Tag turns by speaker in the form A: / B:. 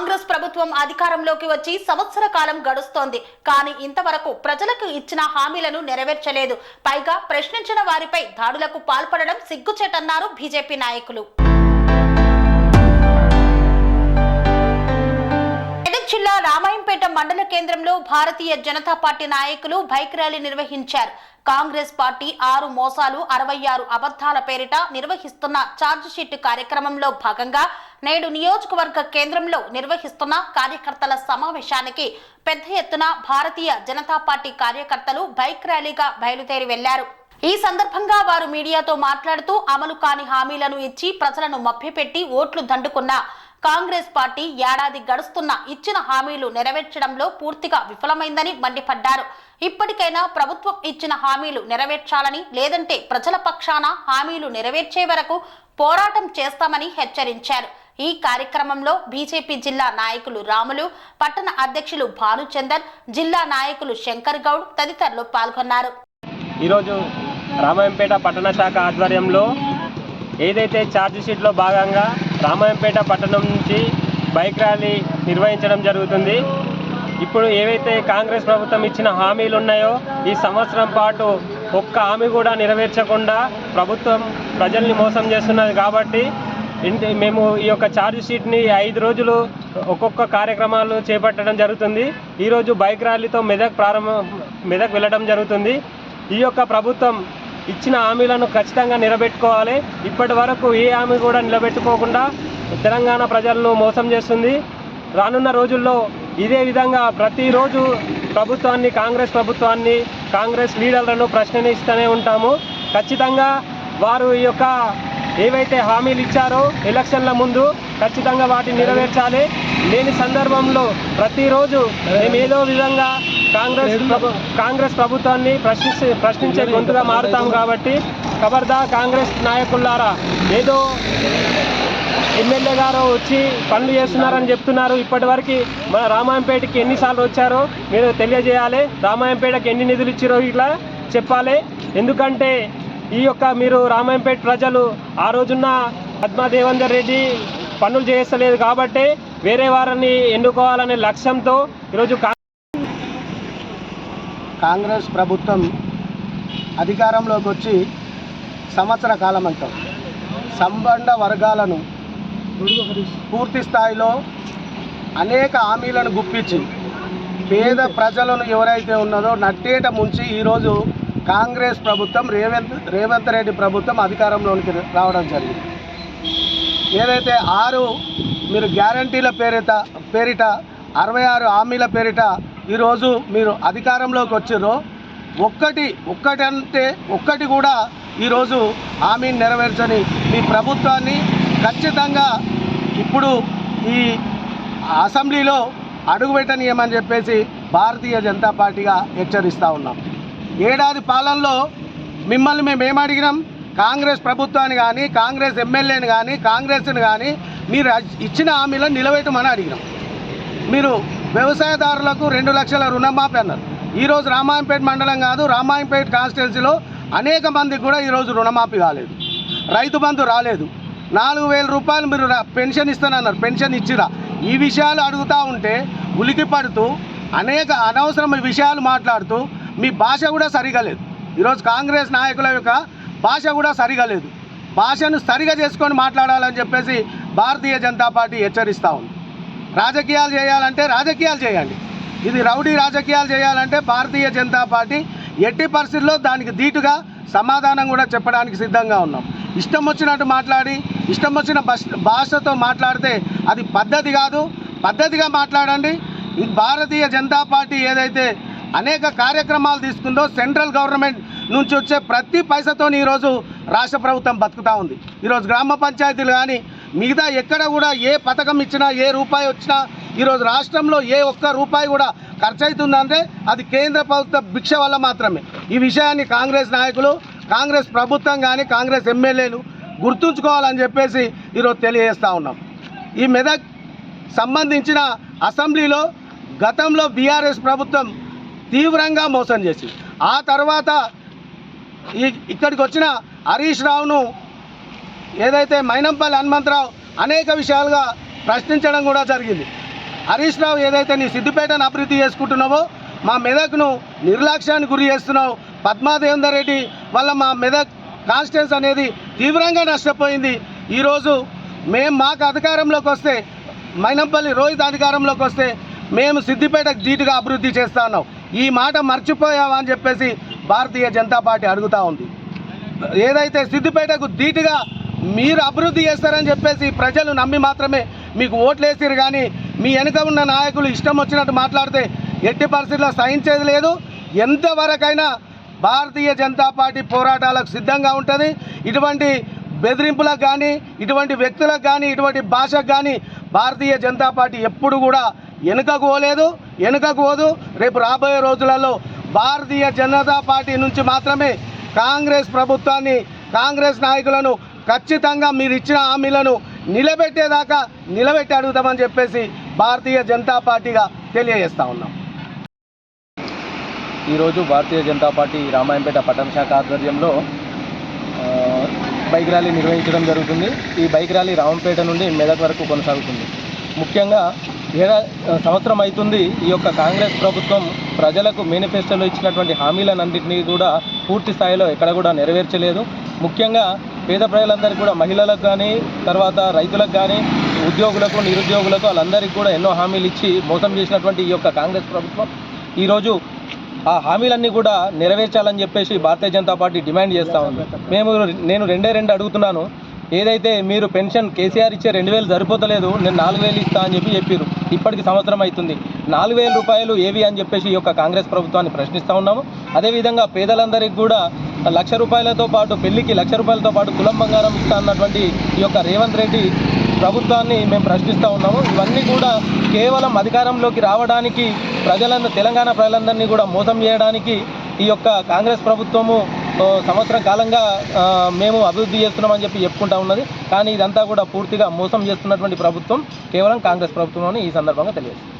A: కాంగ్రెస్ ప్రభుత్వం అధికారంలోకి వచ్చి సంవత్సర కాలం గడుస్తోంది. కానీ ఇంతవరకు ప్రజలకు ఇచ్చిన హామీలను నెరవేర్చలేదు. పైగా ప్రశ్నించిన వారిపై దాడులకు పాల్పడడం సిగ్గుచేటన్నారు బీజేపీ నాయకులు. జిల్లా రామాయంపేట మండల కేంద్రంలో భారతీయ జనతా పార్టీ నాయకులు బైక్ ర్యాలీ నిర్వహించారు. కాంగ్రెస్ పార్టీ ఆరు మోసాలు అరవై ఆరు అబద్ధాల పేరిట నిర్వహిస్తున్న ఛార్జ్షీట్ కార్యక్రమంలో భాగంగా నేడు నియోజకవర్గ కేంద్రంలో నిర్వహిస్తున్న కార్యకర్తల సమావేశానికి పెద్ద ఎత్తున భారతీయ జనతా పార్టీ కార్యకర్తలు బైక్ ర్యాలీగా బయలుదేరి వెళ్ళారు. ఈ సందర్భంగా వారు మీడియాతో మాట్లాడుతూ అమలు కాని హామీలను ఇచ్చి ప్రజలను మభ్యపెట్టి ఓట్లు దండుకున్న కాంగ్రెస్ పార్టీ ఏడాది గడుస్తున్న ఇచ్చిన హామీలు నెరవేర్చడంలో పూర్తిగా విఫలమైందని మండిపడ్డారు. ఇప్పటికైనా ప్రభుత్వం ఇచ్చిన హామీలు నెరవేర్చాలని లేదంటే ప్రజల పక్షాన హామీలు నెరవేర్చే వరకు పోరాటం చేస్తామని హెచ్చరించారు. ఈ కార్యక్రమంలో బీజేపీ జిల్లా నాయకులు రాములు పట్టణ అధ్యక్షులు భానుచందర్ జిల్లా నాయకులు శంకర్ గౌడ్ తదితరులు పాల్గొన్నారు.
B: ఈరోజు రామాయంపేట పట్టణ శాఖ ఆధ్వర్యంలో ఏదైతే ఛార్జ్ షీట్లో భాగంగా రామాయంపేట పట్టణం నుంచి బైక్ ర్యాలీ నిర్వహించడం జరుగుతుంది. ఇప్పుడు ఏవైతే కాంగ్రెస్ ప్రభుత్వం ఇచ్చిన హామీలు ఉన్నాయో ఈ సంవత్సరం పాటు ఒక్క హామీ కూడా నెరవేర్చకుండా ప్రభుత్వం ప్రజల్ని మోసం చేస్తున్నది కాబట్టి ఇంటి మేము ఈ యొక్క ఛార్జ్ షీట్ని ఐదు రోజులు ఒక్కొక్క కార్యక్రమాలు చేపట్టడం జరుగుతుంది. ఈరోజు బైక్ ర్యాలీతో మెదక్ ప్రారంభం మెదక్ వెళ్ళడం జరుగుతుంది. ఈ యొక్క ప్రభుత్వం ఇచ్చిన హామీలను ఖచ్చితంగా నిలబెట్టుకోవాలి. ఇప్పటి వరకు ఏ హామీ కూడా నిలబెట్టుకోకుండా తెలంగాణ ప్రజలను మోసం చేస్తుంది. రానున్న రోజుల్లో ఇదే విధంగా ప్రతిరోజు ప్రభుత్వాన్ని కాంగ్రెస్ ప్రభుత్వాన్ని కాంగ్రెస్ లీడర్లను ప్రశ్నిస్తూనే ఉంటాము. ఖచ్చితంగా వారు ఈ యొక్క ఏవైతే హామీలు ఇచ్చారో ఎలక్షన్ల ముందు ఖచ్చితంగా వాటిని నెరవేర్చాలి. లేని సందర్భంలో ప్రతిరోజు మేము ఏదో విధంగా కాంగ్రెస్ ప్రభు- కాంగ్రెస్ ప్రభుత్వాన్ని ప్రశ్నించే ప్రశ్నించే గొంతుగా మారుతాం కాబట్టి ఖబర్దా కాంగ్రెస్ నాయకులారా ఏదో ఎమ్మెల్యే గారు వచ్చి పనులు చేస్తున్నారని చెప్తున్నారు. ఇప్పటివరకు మన రామాయంపేటకి ఎన్నిసార్లు వచ్చారో మీరు తెలియజేయాలి. రామాయంపేటకి ఎన్ని నిధులు ఇచ్చారో ఇట్లా చెప్పాలి. ఎందుకంటే ఈ యొక్క మీరు రామాయంపేట ప్రజలు ఆ రోజున్న పద్మా దేవేందర్ రెడ్డి పనులు చేస్తలేదు కాబట్టి వేరే వారిని ఎన్నుకోవాలనే లక్ష్యంతో ఈరోజు
C: కాంగ్రెస్ ప్రభుత్వం అధికారంలోకి వచ్చి సంవత్సర కాలం అంటాం సంబంధ వర్గాలను పూర్తి స్థాయిలో అనేక హామీలను గుప్పించి పేద ప్రజలను ఎవరైతే ఉన్నదో నట్టేట ముంచి ఈరోజు కాంగ్రెస్ ప్రభుత్వం రేవంత్ రేవంత్ రెడ్డి ప్రభుత్వం అధికారంలోనికి రావడం జరిగింది. ఏదైతే ఆరు మీరు గ్యారంటీల పేరిట పేరిట అరవై ఆరు హామీల పేరిట ఈరోజు మీరు అధికారంలోకి వచ్చారు ఒక్కటి ఒక్కటి అంటే ఒక్కటి కూడా ఈరోజు హామీని నెరవేర్చని మీ ప్రభుత్వాన్ని ఖచ్చితంగా ఇప్పుడు ఈ అసెంబ్లీలో అడుగుపెట్టనీయమని చెప్పేసి భారతీయ జనతా పార్టీగా హెచ్చరిస్తూ ఉన్నాం. ఏడాది పాలనలో మిమ్మల్ని మేము ఏమడిగినాం కాంగ్రెస్ ప్రభుత్వాన్ని కానీ కాంగ్రెస్ ఎమ్మెల్యేని కానీ కాంగ్రెస్ని కానీ మీరు ఇచ్చిన హామీలను నిలబెట్టమని అడిగినాం. మీరు వ్యవసాయదారులకు రెండు లక్షల రుణమాఫీ అన్నారు. ఈరోజు రామాయంపేట మండలం కాదు రామాయంపేట కాన్స్టిట్యున్సీలో అనేక మందికి కూడా ఈరోజు రుణమాఫీ కాలేదు. రైతు బంధు రాలేదు. నాలుగు వేల రూపాయలు మీరు రా- పెన్షన్ ఇస్తానన్నారు. పెన్షన్ ఇచ్చిరా. ఈ విషయాలు అడుగుతూ ఉంటే ఉలికి పడుతూ అనేక అనవసరమైన విషయాలు మాట్లాడుతూ మీ భాష కూడా సరిగా లేదు. ఈరోజు కాంగ్రెస్ నాయకుల యొక్క భాష కూడా సరిగా లేదు. భాషను సరిగా చేసుకొని మాట్లాడాలని చెప్పేసి భారతీయ జనతా పార్టీ హెచ్చరిస్తూ ఉంది. రాజకీయాలు చేయాలంటే రాజకీయాలు చేయండి. ఇది రౌడీ రాజకీయాలు చేయాలంటే భారతీయ జనతా పార్టీ ఎట్టి పరిస్థితుల్లో దానికి ధీటుగా సమాధానం కూడా చెప్పడానికి సిద్ధంగా ఉన్నాం. ఇష్టం వచ్చినట్టు మాట్లాడి ఇష్టం వచ్చిన భాషతో మాట్లాడితే అది పద్ధతి కాదు. పద్ధతిగా మాట్లాడండి. భారతీయ జనతా పార్టీ ఏదైతే అనేక కార్యక్రమాలు తీసుకుందో సెంట్రల్ గవర్నమెంట్ నుంచి వచ్చే ప్రతి పైసతో ఈరోజు రాష్ట్ర ప్రభుత్వం బతుకుతూ ఉంది. ఈరోజు గ్రామ పంచాయతీలు కానీ మిగతా ఎక్కడ కూడా ఏ పథకం ఇచ్చినా ఏ రూపాయి వచ్చినా ఈరోజు రాష్ట్రంలో ఏ ఒక్క రూపాయి కూడా ఖర్చు అవుతుందంటే అది కేంద్ర ప్రభుత్వ భిక్ష వల్ల మాత్రమే. ఈ విషయాన్ని కాంగ్రెస్ నాయకులు కాంగ్రెస్ ప్రభుత్వం కానీ కాంగ్రెస్ ఎమ్మెల్యేలు గుర్తుంచుకోవాలని చెప్పేసి ఈరోజు తెలియజేస్తూ ఉన్నాం. ఈ మెదక్ సంబంధించిన అసెంబ్లీలో గతంలో బీఆర్ఎస్ ప్రభుత్వం తీవ్రంగా మోసం చేసింది. ఆ తర్వాత ఈ ఇక్కడికి వచ్చిన హరీష్ రావును ఏదైతే మైనంపల్లి హనుమంతరావు అనేక విషయాలుగా ప్రశ్నించడం కూడా జరిగింది. హరీష్ రావు ఏదైతే నీ సిద్దిపేటను అభివృద్ధి చేసుకుంటున్నావో మా మెదక్ను నిర్లక్ష్యానికి గురి చేస్తున్నావు. పద్మాదేవేందర్ రెడ్డి వల్ల మా మెదక్ కాన్స్టిట్యూన్స్ అనేది తీవ్రంగా నష్టపోయింది. ఈరోజు మేము మాకు అధికారంలోకి వస్తే మైనంపల్లి రోహిత్ అధికారంలోకి వస్తే మేము సిద్దిపేటకు ధీటుగా అభివృద్ధి చేస్తా ఉన్నాం. ఈ మాట మర్చిపోయావా అని చెప్పేసి భారతీయ జనతా పార్టీ అడుగుతూ ఉంది. ఏదైతే సిద్దిపేటకు ధీటుగా మీరు అభివృద్ధి చేస్తారని చెప్పేసి ప్రజలు నమ్మి మాత్రమే మీకు ఓట్లు వేసారు కానీ మీ వెనుక ఉన్న నాయకులు ఇష్టం వచ్చినట్టు మాట్లాడితే ఎట్టి పరిస్థితుల్లో సహించేది లేదు. ఎంతవరకైనా భారతీయ జనతా పార్టీ పోరాటాలకు సిద్ధంగా ఉంటుంది. ఇటువంటి బెదిరింపులకు కానీ ఇటువంటి వ్యక్తులకు కానీ ఇటువంటి భాషకు కానీ భారతీయ జనతా పార్టీ ఎప్పుడు కూడా వెనుకకు పోలేదు వెనుకకు పోదు. రేపు రాబోయే రోజులలో భారతీయ జనతా పార్టీ నుంచి మాత్రమే కాంగ్రెస్ ప్రభుత్వాన్ని కాంగ్రెస్ నాయకులను ఖచ్చితంగా మీరు ఇచ్చిన హామీలను నిలబెట్టేదాకా నిలబెట్టి అడుగుతామని చెప్పేసి భారతీయ జనతా పార్టీగా తెలియజేస్తా ఉన్నాం.
D: ఈరోజు భారతీయ జనతా పార్టీ రామాయంపేట పట్టణ శాఖ ఆధ్వర్యంలో బైక్ ర్యాలీ నిర్వహించడం జరుగుతుంది. ఈ బైక్ ర్యాలీ రామంపేట నుండి మెదక్ వరకు కొనసాగుతుంది. ముఖ్యంగా ఏడా సంవత్సరం అవుతుంది. ఈ యొక్క కాంగ్రెస్ ప్రభుత్వం ప్రజలకు మేనిఫెస్టోలో ఇచ్చినటువంటి హామీలన్నింటినీ కూడా పూర్తి స్థాయిలో ఎక్కడ కూడా నెరవేర్చలేదు. ముఖ్యంగా పేద ప్రజలందరికీ కూడా మహిళలకు కానీ తర్వాత రైతులకు కానీ ఉద్యోగులకు నిరుద్యోగులకు వాళ్ళందరికీ కూడా ఎన్నో హామీలు ఇచ్చి మోసం చేసినటువంటి ఈ యొక్క కాంగ్రెస్ ప్రభుత్వం. ఈరోజు ఆ హామీలన్నీ కూడా నెరవేర్చాలని చెప్పేసి భారతీయ జనతా పార్టీ డిమాండ్ చేస్తూ ఉంది. మేము నేను రెండే రెండు అడుగుతున్నాను. ఏదైతే మీరు పెన్షన్ కేసీఆర్ ఇచ్చే రెండు వేలు సరిపోతలేదు నేను నాలుగు వేలు ఇస్తా అని చెప్పి చెప్పారు ఇప్పటికి సంవత్సరం అవుతుంది నాలుగు వేల రూపాయలు ఏవి అని చెప్పేసి ఈ యొక్క కాంగ్రెస్ ప్రభుత్వాన్ని ప్రశ్నిస్తూ ఉన్నాము. అదేవిధంగా పేదలందరికీ కూడా లక్ష రూపాయలతో పాటు పెళ్ళికి లక్ష రూపాయలతో పాటు కులం బంగారం ఇస్తా అన్నటువంటి ఈ యొక్క రేవంత్ రెడ్డి ప్రభుత్వాన్ని మేము ప్రశ్నిస్తూ ఉన్నాము. ఇవన్నీ కూడా కేవలం అధికారంలోకి రావడానికి ప్రజలందరూ తెలంగాణ ప్రజలందరినీ కూడా మోసం చేయడానికి ఈ యొక్క కాంగ్రెస్ ప్రభుత్వము సంవత్సరం కాలంగా మేము అభివృద్ధి చేస్తున్నామని చెప్పి చెప్పుకుంటా ఉన్నది. కానీ ఇదంతా కూడా పూర్తిగా మోసం చేస్తున్నటువంటి ప్రభుత్వం కేవలం కాంగ్రెస్ ప్రభుత్వం అని ఈ సందర్భంగా తెలియదు